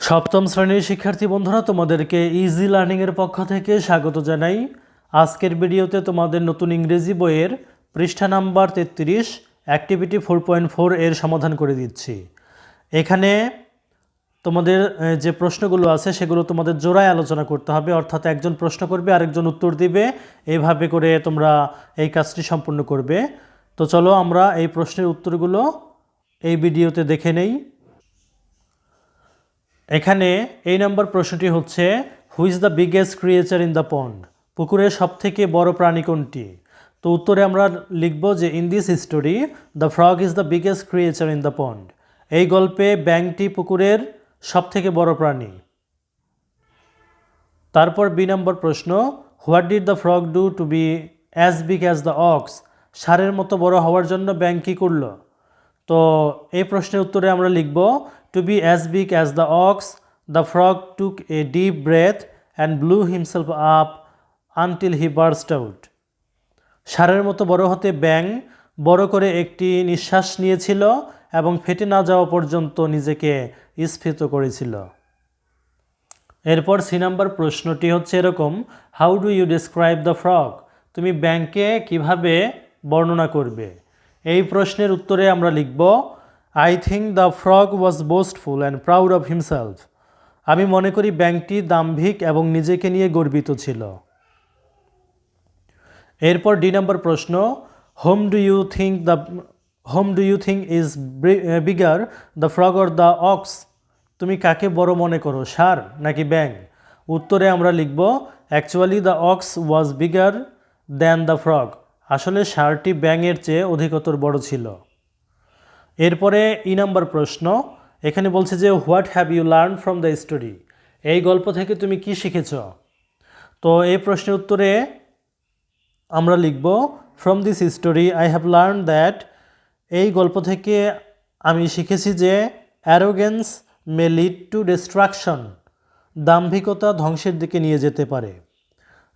সপ্তম শ্রেণির শিক্ষার্থী বন্ধুরা, তোমাদেরকে ইজি লার্নিংয়ের পক্ষ থেকে স্বাগত জানাই। আজকের ভিডিওতে তোমাদের নতুন ইংরেজি বইয়ের পৃষ্ঠা নাম্বার তেত্রিশ অ্যাক্টিভিটি ফোর পয়েন্ট ফোর এর সমাধান করে দিচ্ছি। এখানে তোমাদের যে প্রশ্নগুলো আছে, সেগুলো তোমাদের জোড়ায় আলোচনা করতে হবে। অর্থাৎ একজন প্রশ্ন করবে, আরেকজন উত্তর দিবে। এইভাবে করে তোমরা এই কাজটি সম্পূর্ণ করবে। তো চলো আমরা এই প্রশ্নের উত্তরগুলো এই ভিডিওতে দেখে নেই। এখানে এই নম্বর প্রশ্নটি হচ্ছে who's the biggest creature in the pond পুকুরের সবথেকে বড় প্রাণী কোনটি? তো উত্তরে আমরা লিখব যে in this history the frog is the biggest creature in the pond এই গল্পে ব্যাংকটি পুকুরের সবথেকে বড় প্রাণী। তারপর বি নম্বর প্রশ্ন what did the frog do to be as big as the ox সারের মতো বড় হওয়ার জন্য ব্যাংক কী করল? তো এই প্রশ্নের উত্তরে আমরা লিখব to be as big as the ox the frog took a deep breath and blew himself up until he burst out সারের মতো বড় হতে ব্যাং বড় করে একটি নিঃশ্বাস নিয়েছিল এবং ফেটে না যাওয়া পর্যন্ত নিজেকে স্ফীত করেছিল। এরপর সি নাম্বার প্রশ্নটি হচ্ছে এরকম how do you describe the frog তুমি ব্যাংকে কীভাবে বর্ণনা করবে? এই প্রশ্নের উত্তরে আমরা লিখব I think the frog was boastful and proud of himself আমি মনে করি ব্যাংকটি দাম্ভিক এবং নিজেকে নিয়ে গর্বিত ছিল। এরপর ডি নম্বর প্রশ্ন, whom do you think the, whom do you think is bigger, the frog or the ox? তুমি কাকে বড় মনে করো, সার নাকি ব্যাং উত্তরে আমরা লিখব, actually the ox was bigger than the frog. আসলে সারটি ব্যাঙের চেয়ে অধিকতর বড় ছিল। এরপরে ই নাম্বার প্রশ্ন, এখানে বলছে যে what have you learn from the story এই গল্প থেকে তুমি কি শিখেছ? তো এই প্রশ্নের উত্তরে আমরা লিখব from this story I have learn that এই গল্প থেকে আমি শিখেছি যে arrogance may lead to destruction দাম্ভিকতা ধ্বংসের দিকে নিয়ে যেতে পারে।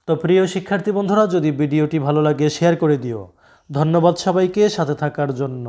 তো প্রিয় শিক্ষার্থী বন্ধুরা, যদি ভিডিওটি ভালো লাগে শেয়ার করে দিও। ধন্যবাদ সবাইকে, সাথে থাকার জন্য।